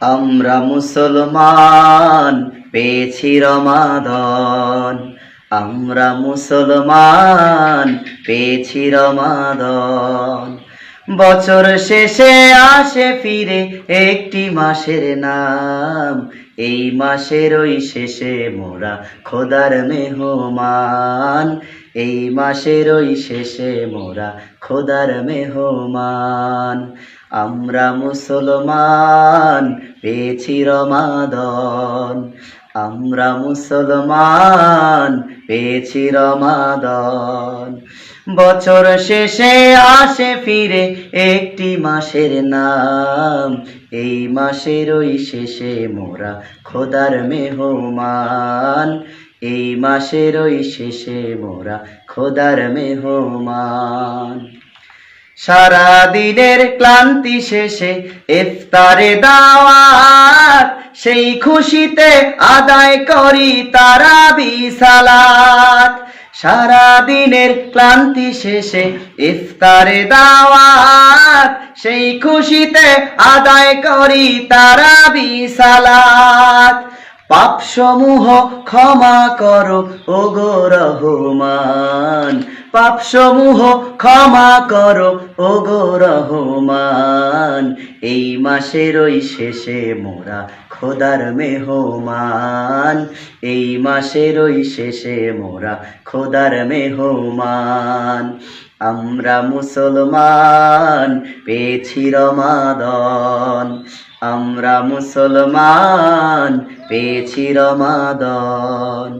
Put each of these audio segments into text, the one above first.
আমরা মুসলমান, পেয়েছি রমাদন। আমরা মুসলমান, পেয়েছি রমাদন। বছর শেষে আসে ফিরে একটি মাসের নাম। এই মাসের ওই শেষে মোরা খোদার মেহমান। এই মাসের ওই শেষে মোরা খোদার মেহমান। আমরা মুসলমান পেয়েছি রমাদন। আমরা মুসলমান, পেয়েছি রমাদন। বছর শেষে আসে ফিরে একটি মাসের নাম। এই মাসের ওই শেষে মোরা খোদার মেহমান। এই মাসের ওই শেষে মোরা খোদার মেহমান। সারা দিনের ক্লান্তি শেষে ইফতারে দাওয়াত, সেই খুশিতে আদায় করি তারা বিসালাত সারা দিনের ক্লান্তি শেষে ইফতারে দাওয়াত, সেই খুশিতে আদায় করি তারা বিসালাত পাপ সমূহ ক্ষমা করো ও গো রহমান। পাপ সমূহ ক্ষমা করো ও গো রহমান, এই মাসের ওই শেষে মোরা খোদার মেহমান। এই মাসের ওই শেষে মোরা খোদার মেহমান। আমরা মুসলমান, পেয়েছি রমাদন। আমরা মুসলমান, পেয়েছি রমাদন।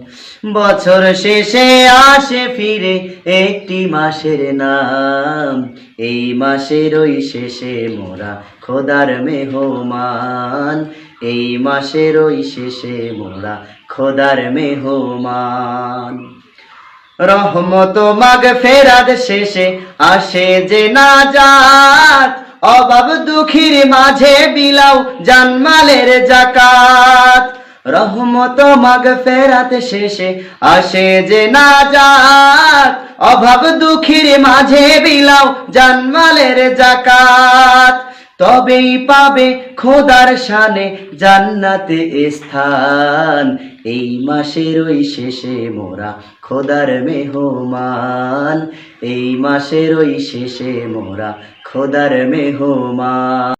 বছর শেষে আসে ফিরে একটি মাসের নাম। এই মাসের ওই শেষে মোরা খোদার মেহমান। এই মাসের ওই শেষে মোরা খোদার মেহমান। রহমত মাগ ফেরাদ শেষে আসে যে না যাত অভাব দুঃখীর মাঝে বিলাও জানমালের জাকাত। রহমত মাগ ফেরাত শেষে আসে যে না যাত অভাব দুঃখীর মাঝে বিলাও জানমালের জাকাত। তবেই পাবে খোদার শানে জান্নাতে স্থান। এই মাসের ওই শেষে মোরা খোদার মেহমান। এই মাসের ওই শেষে মোরা খোদার মেহমান।